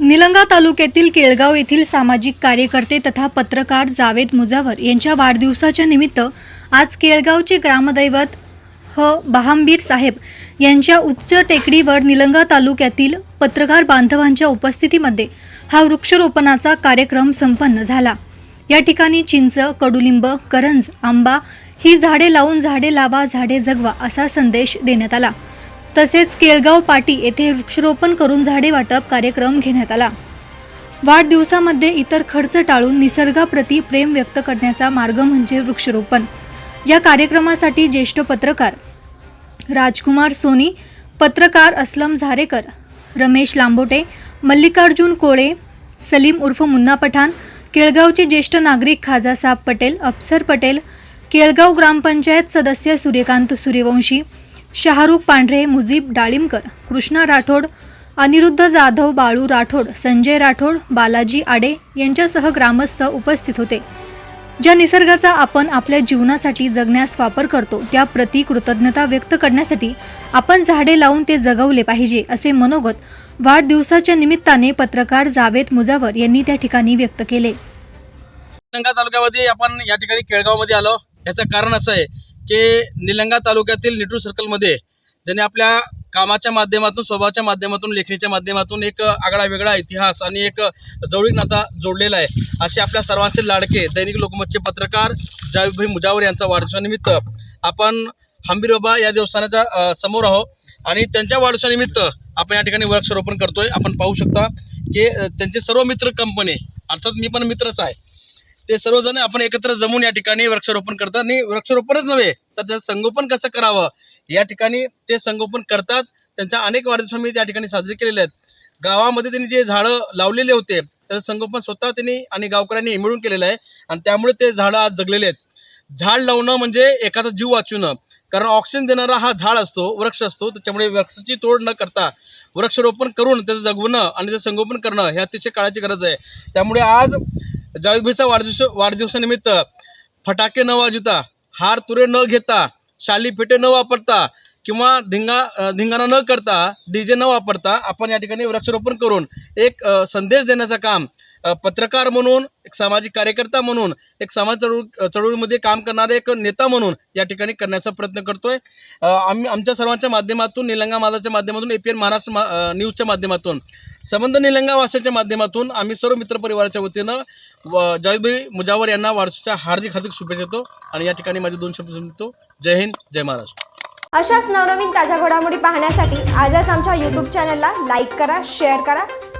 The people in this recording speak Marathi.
निलंगा तालुक्यातील केळगाव येथील सामाजिक कार्यकर्ते तथा पत्रकार जावेद मुजावर यांच्या वाढदिवसाच्या निमित्त आज केळगावचे ग्रामदैवत ह. बहांबीर साहेब यांच्या उच्च टेकडीवर निलंगा तालुक्यातील पत्रकार बांधवांच्या उपस्थितीमध्ये हा वृक्षरोपणाचा कार्यक्रम संपन्न झाला. या ठिकाणी चिंच कडुलिंब करंज आंबा ही झाडे लावून झाडे लावा झाडे जगवा असा संदेश देण्यात आला. तसेच केळगाव पाटी येथे वृक्षरोपण करून झाडे वाटप कार्यक्रम घेण्यात आला. वाढदिवसामध्ये इतर खर्च टाळून निसर्गाप्रती प्रेम व्यक्त करण्याचा मार्ग म्हणजे वृक्षरोपण. या कार्यक्रमासाठी ज्येष्ठ पत्रकार राजकुमार सोनी पत्रकार असलम झारेकर रमेश लांबोटे मल्लिकार्जुन कोळे सलीम उर्फ मुन्ना पठाण केळगावचे ज्येष्ठ नागरिक खाजासाहेब पटेल अप्सर पटेल केळगाव ग्रामपंचायत सदस्य सूर्यकांत सूर्यवंशी शाहरुख पांढरे मुजीब डाळिमकर कृष्णा राठोड अनिरुद्ध जाधव बाळू राठोड संजय राठोड बालाजी आडे यांच्यासह ग्रामस्थ उपस्थित होते. ज्या निसर्गाचा आपण आपल्या जीवनासाठी जगण्यास वापर करतो त्या प्रती कृतज्ञता व्यक्त करण्यासाठी आपण झाडे लावून ते जगवले पाहिजे असे मनोगत वाढदिवसाच्या निमित्ताने पत्रकार जावेद मुजावर यांनी त्या ठिकाणी व्यक्त केले. तालुक्यामध्ये आपण या ठिकाणी केळगावमध्ये आलो. याचं कारण असं आहे की निलंगा तालुक्यातील निटू सर्कलमध्ये ज्याने आपल्या कामाच्या माध्यमातून स्वभावाच्या माध्यमातून लेखणीच्या माध्यमातून एक आगळा वेगळा इतिहास आणि एक जवळीक नाता जोडलेला आहे. असे आपल्या सर्वांचे लाडके दैनिक लोकमतचे पत्रकार जावीभाई मुजावर यांचा वाढदिवसानिमित्त आपण हंबीर बाबा या देवस्थानाच्या समोर आहोत. आणि त्यांच्या वाढदिवसानिमित्त आपण या ठिकाणी वृक्षारोपण करतोय. आपण पाहू शकता की त्यांचे सर्व मित्र कंपनी अर्थात मी पण मित्रच आहे ते सर्वजण आपण एकत्र जमून या ठिकाणी वृक्षारोपण करतात. आणि वृक्षारोपणच नव्हे तर त्याचं संगोपन कसं करावं? या ठिकाणी ते संगोपन करतात. त्यांच्या अनेक वाढदिवस मी त्या ठिकाणी साजरे केलेले आहेत. गावामध्ये त्यांनी जे झाडं लावलेले होते त्याचं संगोपन स्वतः त्यांनी आणि गावकऱ्यांनी मिळून केलेलं आहे. आणि त्यामुळे ते झाडं आज जगलेले आहेत. झाड लावणं म्हणजे एखादा जीव वाचवणं. कारण ऑक्सिजन देणारा हा झाड असतो वृक्ष असतो त्याच्यामुळे वृक्षाची तोड न करता वृक्षारोपण करून त्याचं जगवणं आणि त्याचं संगोपन करणं हे अतिशय काळाची गरज आहे. त्यामुळे आज जावेदभाईचा वाढदिवस वाढदिवसानिमित्त फटाके न वाजवता हार तुरे न घेता शाली फेटे न वापरता किंवा धिंगा धिंगाणा न करता डी जे न वापरता आपण या ठिकाणी वृक्षारोपण करून एक संदेश देण्याचं काम पत्रकार म्हणून एक सामाजिक कार्यकर्ता म्हणून एक समाज चळवळ चळवळीमध्ये काम करणारे एक नेता म्हणून या ठिकाणी करण्याचा प्रयत्न करतोय. आम्ही आमच्या सर्वांच्या माध्यमातून निलंगा माझाच्या माध्यमातून एपीएन महाराष्ट्र मा न्यूजच्या माध्यमातून संबंध निलंगा वासाच्या माध्यमातून आम्ही सर्व मित्रपरिवाराच्या वतीनं व मुजावर यांना वाढदिवसाच्या हार्दिक हार्दिक शुभेच्छा देतो आणि या ठिकाणी माझे दोन शब्द सांगतो. जय हिंद जय महाराष्ट्र. अशाच नवनवीन ताज्या घडामोडी पाहण्यासाठी आजच आमच्या यूट्यूब चॅनलला लाईक करा शेअर करा.